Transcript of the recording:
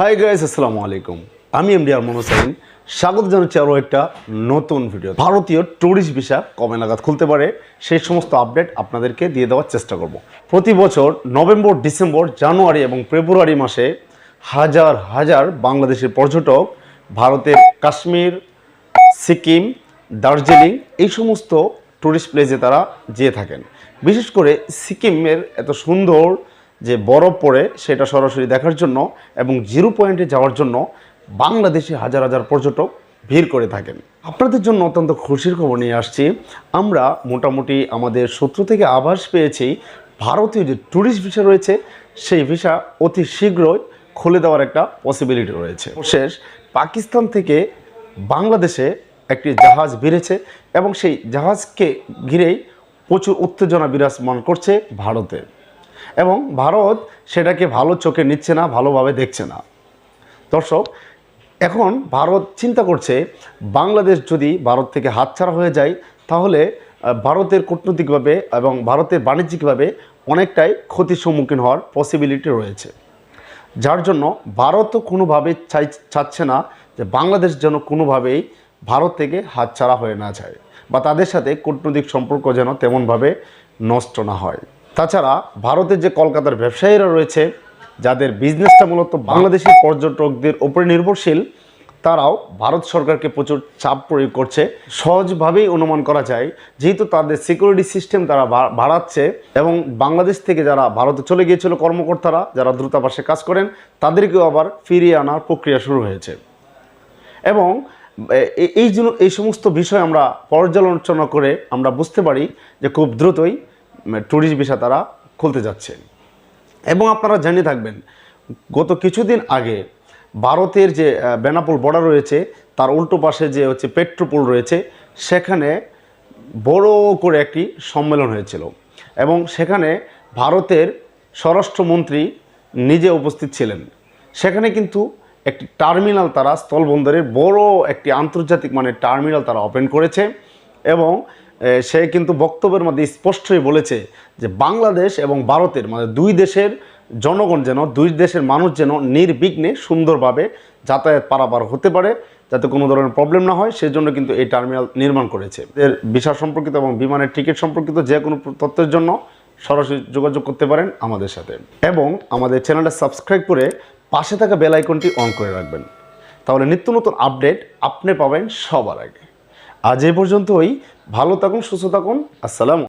Hi guys আসসালামু আলাইকুম। আমি এমডি আরমান হোসাইন স্বাগত জানাচ্ছি আরও একটা নতুন ভিডিও ভারতীয় ট্যুরিস্ট ভিসা কবে নাগাদ খুলতে পারে, সেই সমস্ত আপডেট আপনাদেরকে দিয়ে দেওয়ার চেষ্টা করব। প্রতি বছর নভেম্বর, ডিসেম্বর, জানুয়ারি এবং ফেব্রুয়ারি মাসে হাজার হাজার বাংলাদেশের পর্যটক ভারতের কাশ্মীর, সিকিম, দার্জিলিং এই সমস্ত ট্যুরিস্ট প্লেসে তারা যেয়ে থাকেন। বিশেষ করে সিকিমের এত সুন্দর যে বরফ পড়ে সেটা সরাসরি দেখার জন্য এবং জিরো পয়েন্টে যাওয়ার জন্য বাংলাদেশে হাজার হাজার পর্যটক ভিড় করে থাকেন। আপনাদের জন্য অত্যন্ত খুশির খবর নিয়ে আসছি। আমরা মোটামুটি আমাদের সূত্র থেকে আভাস পেয়েছি, ভারতীয় যে ট্যুরিস্ট ভিসা রয়েছে, সেই ভিসা অতি শীঘ্রই খুলে দেওয়ার একটা পসিবিলিটি রয়েছে। শেষ পাকিস্তান থেকে বাংলাদেশে একটি জাহাজ বেড়েছে এবং সেই জাহাজকে ঘিরেই প্রচুর উত্তেজনা বিরাজমান করছে ভারতে। এবং ভারত সেটাকে ভালো চোখে নিচ্ছে না, ভালোভাবে দেখছে না। দর্শক, এখন ভারত চিন্তা করছে, বাংলাদেশ যদি ভারত থেকে হাতছাড়া হয়ে যায়, তাহলে ভারতের কূটনৈতিকভাবে এবং ভারতের বাণিজ্যিকভাবে অনেকটাই ক্ষতির সম্মুখীন হওয়ার পসিবিলিটি রয়েছে। যার জন্য ভারতও কোনোভাবে চাই, চাচ্ছে না যে বাংলাদেশ যেন কোনোভাবেই ভারত থেকে হাতছাড়া হয়ে না যায় বা তাদের সাথে কূটনৈতিক সম্পর্ক যেন তেমনভাবে নষ্ট না হয়। তাছাড়া ভারতের যে কলকাতার ব্যবসায়ীরা রয়েছে, যাদের বিজনেসটা মূলত বাংলাদেশি পর্যটকদের উপরে নির্ভরশীল, তারাও ভারত সরকারকে প্রচুর চাপ প্রয়োগ করছে। সহজভাবেই অনুমান করা যায়, যেহেতু তাদের সিকিউরিটি সিস্টেম তারা বাড়াচ্ছে এবং বাংলাদেশ থেকে যারা ভারতে চলে গিয়েছিল কর্মকর্তারা, যারা দ্রুতাবাসে কাজ করেন, তাদেরকেও আবার ফিরিয়ে আনার প্রক্রিয়া শুরু হয়েছে। এবং এই জন্য, এই সমস্ত বিষয় আমরা পর্যালোচনা করে আমরা বুঝতে পারি যে খুব দ্রুতই ট্যুরিস্ট ভিসা তারা খুলতে যাচ্ছে। এবং আপনারা জানিয়ে থাকবেন, গত কিছুদিন আগে ভারতের যে বেনাপোল বর্ডার রয়েছে, তার উল্টো পাশে যে হচ্ছে পেট্রোপোল রয়েছে, সেখানে বড় করে একটি সম্মেলন হয়েছিল। এবং সেখানে ভারতের স্বরাষ্ট্রমন্ত্রী নিজে উপস্থিত ছিলেন। সেখানে কিন্তু একটি টার্মিনাল তারা স্থলবন্দরের বড় একটি আন্তর্জাতিক মানে টার্মিনাল তারা ওপেন করেছে এবং সে কিন্তু বক্তব্যের মধ্যে স্পষ্টই বলেছে যে বাংলাদেশ এবং ভারতের মানে দুই দেশের জনগণ যেন, দুই দেশের মানুষ যেন নির্বিঘ্নে সুন্দরভাবে যাতায়াত পারাপার হতে পারে, যাতে কোনো ধরনের প্রবলেম না হয়, সেজন্য কিন্তু এই টার্মিনাল নির্মাণ করেছে। এর ভিসা সম্পর্কিত এবং বিমানের টিকিট সম্পর্কিত যে কোনো তথ্যের জন্য সরাসরি যোগাযোগ করতে পারেন আমাদের সাথে। এবং আমাদের চ্যানেলটা সাবস্ক্রাইব করে পাশে থাকা বেল আইকনটি অন করে রাখবেন। তাহলে নিত্য নতুন আপডেট আপনি পাবেন সবার আগে। আজ এই পর্যন্তই ভালো থাকুন সুস্থ থাকুন আসসালাম